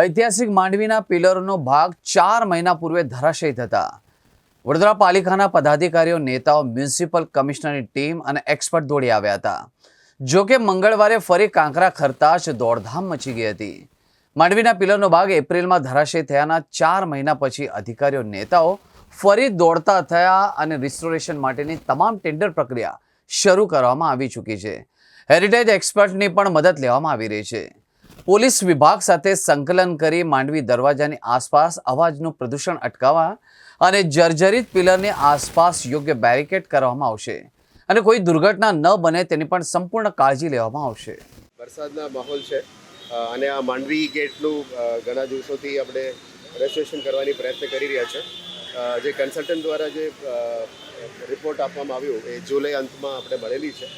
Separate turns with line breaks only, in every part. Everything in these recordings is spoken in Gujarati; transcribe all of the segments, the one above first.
ઐતિહાસિક માંડવીના પિલરનો ભાગ ચાર મહિના પૂર્વે ધરાશયી થતા. વડોદરા પાલિકાના પદાધિકારીઓ, નેતાઓ, મ્યુનિસિપલ કમિશનરની ટીમ અને એક્સપર્ટ દોડી આવ્યા હતા. જો કે મંગળવારે ફરી કાંકરા ખરતા જ દોડધામ મચી ગઈ હતી. માંડવીના પિલરનો ભાગ એપ્રિલમાં ધરાશયી થયાના ચાર મહિના પછી અધિકારીઓ, નેતાઓ ફરી દોડતા થયા અને રિસ્ટોરેશન માટેની તમામ ટેન્ડર પ્રક્રિયા શરૂ કરવામાં આવી ચૂકી છે. હેરિટેજ એક્સપર્ટની પણ મદદ લેવામાં આવી રહી છે. પોલીસ વિભાગ સાથે સંકલન કરી માંડવી દરવાજાની આસપાસ અવાજનું પ્રદૂષણ અટકાવવા અને જર્જરિત પિલરની આસપાસ યોગ્ય બેરિકેડ કરવામાં આવશે. અને કોઈ દુર્ઘટના ન બને તેની પણ સંપૂર્ણ કાળજી લેવામાં આવશે.
વરસાદના માહોલ છે. અને આ માંડવી ગેટનું ઘણા દિવસોથી આપણે રેસ્ટોરેશન કરવાની પ્રયત્ન કરી રહ્યા છે. જે કન્સલ્ટન્ટ દ્વારા જે રિપોર્ટ આપવામાં આવ્યો, એ જુલાઈ અંતમાં આપણે મળેલી છે.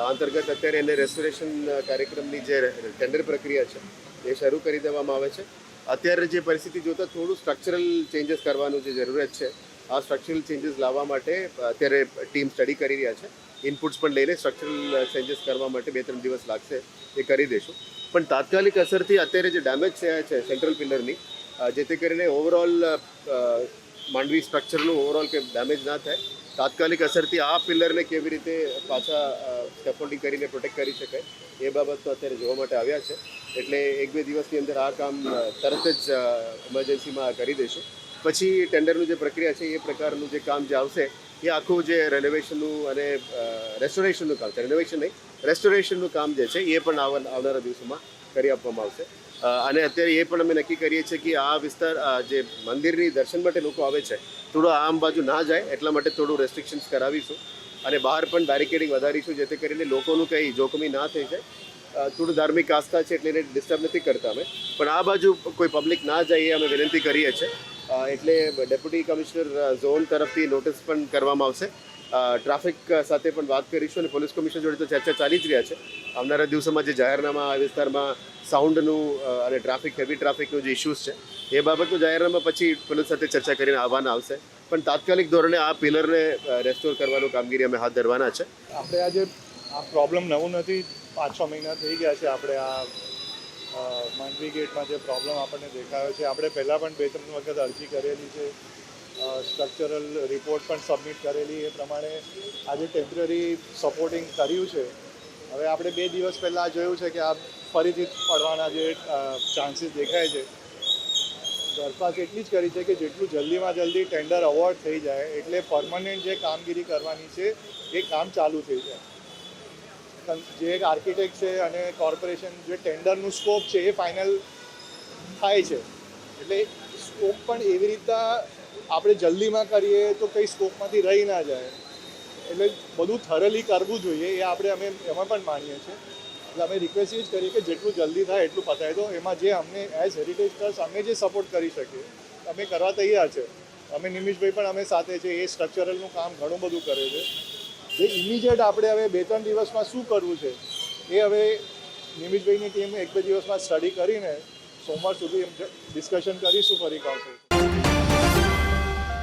અંતર્ગત અત્યારે એને રેસ્ટોરેશન કાર્યક્રમની જે ટેન્ડર પ્રક્રિયા છે, એ શરૂ કરી દેવામાં આવે છે. અત્યારે જે પરિસ્થિતિ જોતાં થોડું સ્ટ્રક્ચરલ ચેન્જીસ કરવાનું જે જરૂરત છે, આ સ્ટ્રક્ચરલ ચેન્જીસ લાવવા માટે અત્યારે ટીમ સ્ટડી કરી રહ્યા છે. ઇનપુટ્સ પણ લઈને સ્ટ્રક્ચરલ ચેન્જીસ કરવા માટે બે ત્રણ દિવસ લાગશે, એ કરી દઈશું પણ તાત્કાલિક અસરથી અત્યારે જે ડેમેજ થયા છે સેન્ટ્રલ પિલરની જેથી કરીને ઓવરઓલ માંડવી સ્ટ્રક્ચરનું ઓવરઓલ કે ડેમેજ ના થાય, તાત્કાલિક અસરથી આ પિલરને કેવી રીતે પાછા સ્કેફોલ્ડિંગ કરીને પ્રોટેક્ટ કરી શકાય. એ બાબત અત્યારે જોવા માટે આવ્યા છે. એટલે એક બે દિવસની અંદર આ કામ તરત જ ઇમરજન્સીમાં કરી દઈશું પછી ટેન્ડરનું જે પ્રક્રિયા છે, એ પ્રકારનું જે કામ જે આવશે, એ આખું જે રેનોવેશનનું અને રેસ્ટોરેશનનું કામ છે. રેનોવેશન નહીં રેસ્ટોરેશનનું કામ જે છે, એ પણ આવનારા દિવસોમાં કરી આપવામાં આવશે. અને અત્યારે એ પણ અમે નક્કી કરીએ છીએ કે આ વિસ્તાર જે મંદિરની દર્શન માટે લોકો આવે છે, થોડું આમ બાજુ ના જાય, એટલા માટે થોડું રેસ્ટ્રિક્શન્સ કરાવીશું. અને બહાર પણ બેરિકેડિંગ વધારીશું, જેથી કરીને લોકોનું કંઈ જોખમી ના થઈ જાય. થોડું ધાર્મિક આસ્થા છે એટલે એને ડિસ્ટર્બ નથી કરતા અમે. પણ આ બાજુ કોઈ પબ્લિક ના જાય અમે વિનંતી કરીએ છીએ. એટલે ડેપ્યુટી કમિશનર ઝોન તરફથી નોટિસ પણ કરવામાં આવશે. ટ્રાફિક સાથે પણ વાત કરીશું અને પોલીસ કમિશનર જોડે તો ચર્ચા ચાલી જ રહ્યા છે. આવનારા દિવસોમાં જે જાહેરનામા આ વિસ્તારમાં સાઉન્ડનું અને ટ્રાફિક હેવી ટ્રાફિકનું જે ઇશ્યુઝ છે, એ બાબતનું જાહેરનામા પછી પોલીસ સાથે ચર્ચા કરીને આવવાના આવશે. પણ તાત્કાલિક ધોરણે આ પિલરને રેસ્ટોર કરવાનું કામગીરી અમે હાથ ધરવાના છે.
આપણે આજે આ પ્રોબ્લેમ નવું નથી પાંચ છ મહિના થઈ ગયા છે આપણે આ માંડવી ગેટમાં જે પ્રોબ્લેમ આપણને દેખાયો છે. આપણે પહેલાં પણ બે ત્રણ વખત અરજી કરેલી છે. સ્ટ્રક્ચરલ રિપોર્ટ પણ સબમિટ કરેલી એ પ્રમાણે આજે ટેમ્પરરી સપોર્ટિંગ કર્યું છે. હવે આપણે બે દિવસ પહેલાં જોયું છે કે આ ફરીથી પડવાના જે ચાન્સીસ દેખાય છે. દરખાસ્ત એટલી જ કરી છે કે જેટલું જલ્દીમાં જલ્દી ટેન્ડર અવોર્ડ થઈ જાય, એટલે પરમનન્ટ જે કામગીરી કરવાની છે, એ કામ ચાલુ થઈ જાય. જે એક આર્કિટેક્ટ છે અને કોર્પોરેશન જે ટેન્ડરનું સ્કોપ છે, એ ફાઇનલ થાય છે. એટલે સ્કોપ પણ એવી રીતના આપણે જલ્દીમાં કરીએ તો કંઈ સ્કોપમાંથી રહી ના જાય. એટલે બધું થરલી કરવું જોઈએ, એ આપણે અમે, એમાં પણ માનીએ છીએ. એટલે અમે રિક્વેસ્ટ એ જ કરીએ કે જેટલું જલ્દી થાય એટલું પતાવી દો એમાં જે અમને એઝ હેરિટેજ ટ્રસ્ટ અમે જે સપોર્ટ કરી શકીએ, અમે કરવા તૈયાર છે. અમે નિમિષભાઈ પણ અમે સાથે છે, એ સ્ટ્રક્ચરલનું કામ ઘણું બધું કરે છે. જે ઇમિડિયેટ આપણે હવે બે ત્રણ દિવસમાં શું કરવું છે, એ હવે નિમિષભાઈની ટીમ એક બે દિવસમાં સ્ટડી કરીને સોમવાર સુધી ડિસ્કશન કરીશું ફરી કાઉન્સિલ